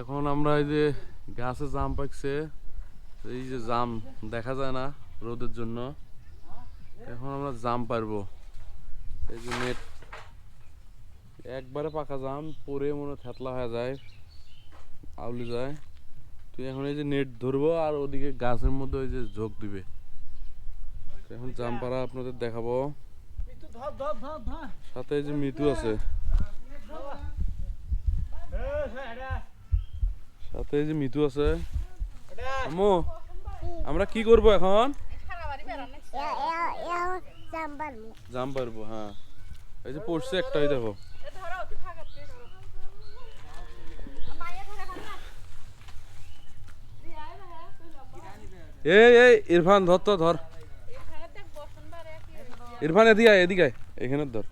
এখন আমরা এই যে গাছে জাম পাকছে, এই যে জাম, দেখা যায় না রোদের জন্য। এখন আমরা জাম পারব। এই যে নেট, একবারে পাকা জাম পরে মনে থেতলা হয়ে যায়, আউলি যায়। তুই এখন এই যে নেট ধরবো আর ওদিকে গাছের মধ্যে ওই যে ঝোঁক দিবে। এখন জাম পাড়া আপনাদের দেখাবো। সাথে এই যে মৃত্যু আছে। সাথে যে মিতু আছে। আম্মু, আমরা কি করব এখন? জাম পারব হ্যাঁ। এই যে পড়ছে একটাই, দেখো। এই এই, ইরফান, ধর তো, ধর। ইরফান, এদিকে এদিকে। এখানে ধর।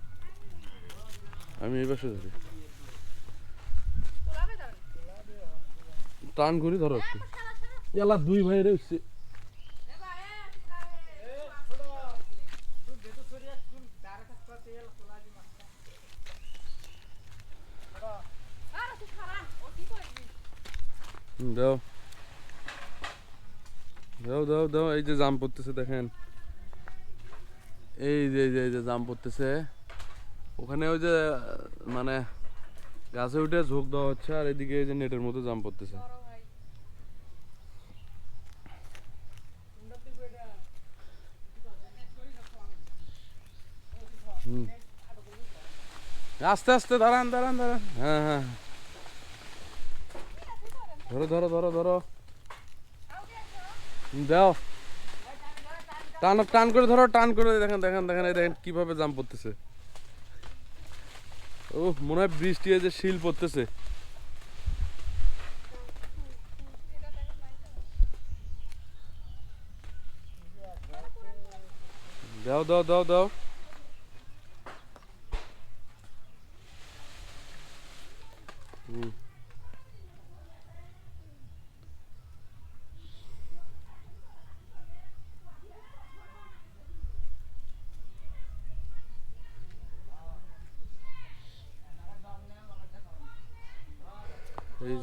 আমি এই পাশে ধরি। টান করি, ধরো একটু। এলা দুই ভাই রে উঠছে দাও। দাও দাও দাও, এই যে জাম পড়তেছে, দেখেন। এই যে এই যে এই যে জাম পড়তেছে। ওখানে ওই যে মানে গাছে উঠে ঝোঁক দেওয়া হচ্ছে, আর এদিকে এই যে নেটের মতো জাম পড়তেছে। আস্তে আস্তে, দাঁড়ান দাঁড়ান দাঁড়ান। হ্যাঁ হ্যাঁ। ধরো ধরো ধরো ধরো। দাও। টান টান করে ধরো, টান করে দেখেন দেখেন দেখেন এই দেখেন কীভাবে জাম পড়তেছে ও মনে হয় বৃষ্টি যে শিল পড়তেছে। দাও দাও দাও দাও।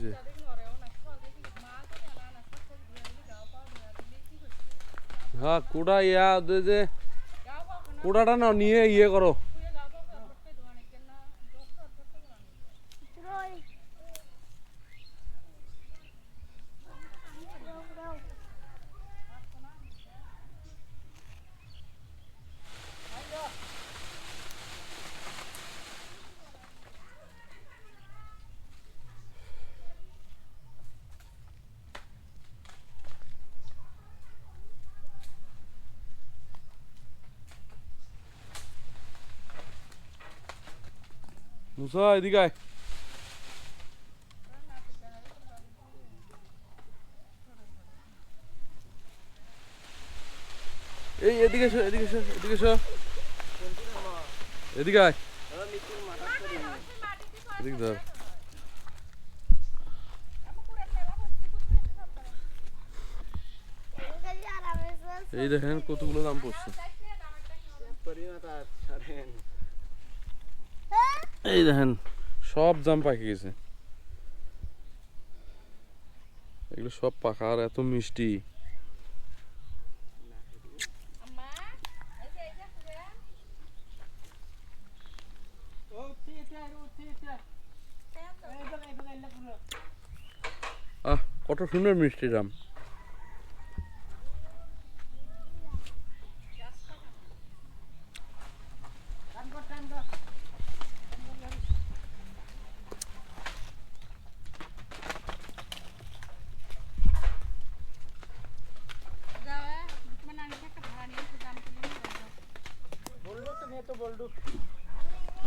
যে হ্যাঁ কুড়া ইয়া যে কুড়াটা না নিয়ে ইয়ে করো। মুসা এদিকে আয় এই এদিকে এসো এদিকে এসো এদিকে এসো। এদিকে আয়। এদিকে ধর। এই দেখেন কতগুলো দাম পড়ছে। এই দেখেন। সব জাম পাকি গেছে। এগুলো সব পাকা আর এত মিষ্টি। আহ, কত সুন্দর মিষ্টি জাম।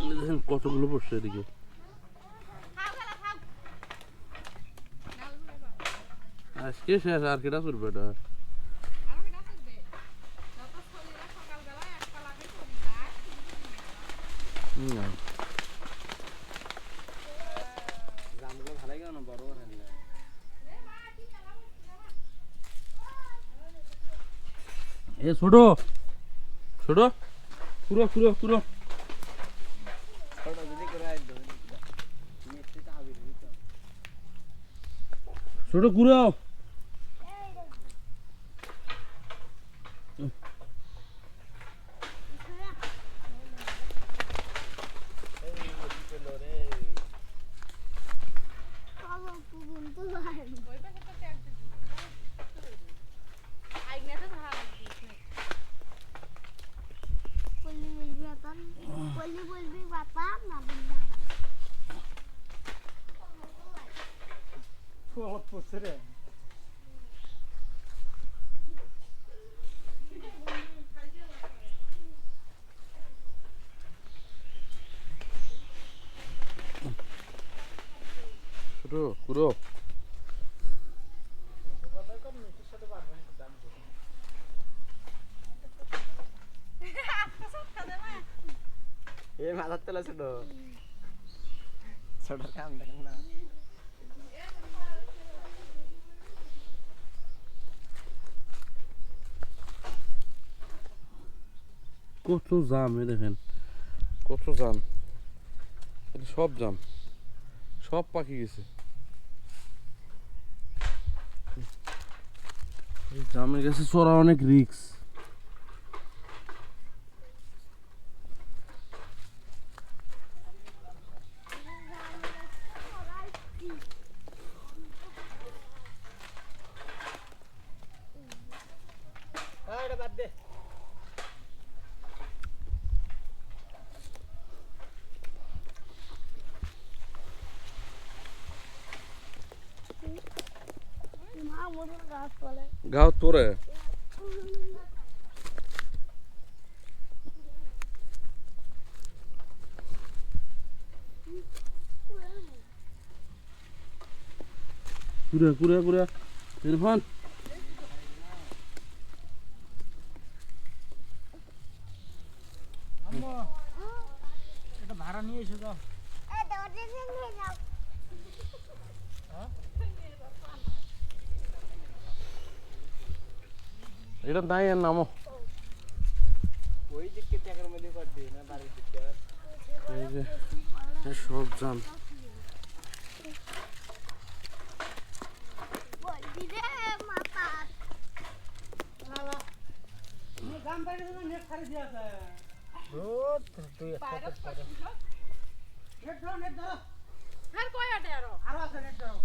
দেখেন কতগুলো পড়ছে এদিকে। আজকে শেষ আর কেটা করবে এটা? না। এ ছোট। ছোট? পুরো পুরো পুরো। ছোট ঘুরাও বহুত পড়ছে রে ছোট ঘুরো এ মাথার তেলা ছোট ছোট কাম দেখেন কত জাম এ দেখেন। কত জাম। এটা সব জাম। সব পাখি গেছে। জামে গেছে চড়া অনেক রিক্স গাও তোরে কুড়া কুড়া কুড়া ইরফান এটা ভাড়া নিয়ে এসো তো এ দরজা দিয়ে নিয়ে যাও এটা নাই আর নামো। ওই দিকে ট্যাকের মধ্যে না বাড়ির দিকে এই যে সব করে নেট ধরো নেট ধরো আর কয় আটে আরও? আরও আছে নেট ধরো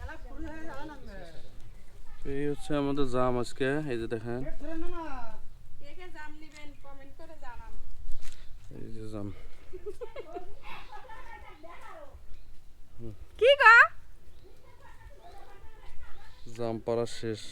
এলা পুরি হয়ে যাবে না এই হচ্ছে আমাদের জাম আজকে এই যে দেখেন। জাম এই যে কি গা? জাম পাড়া শেষ।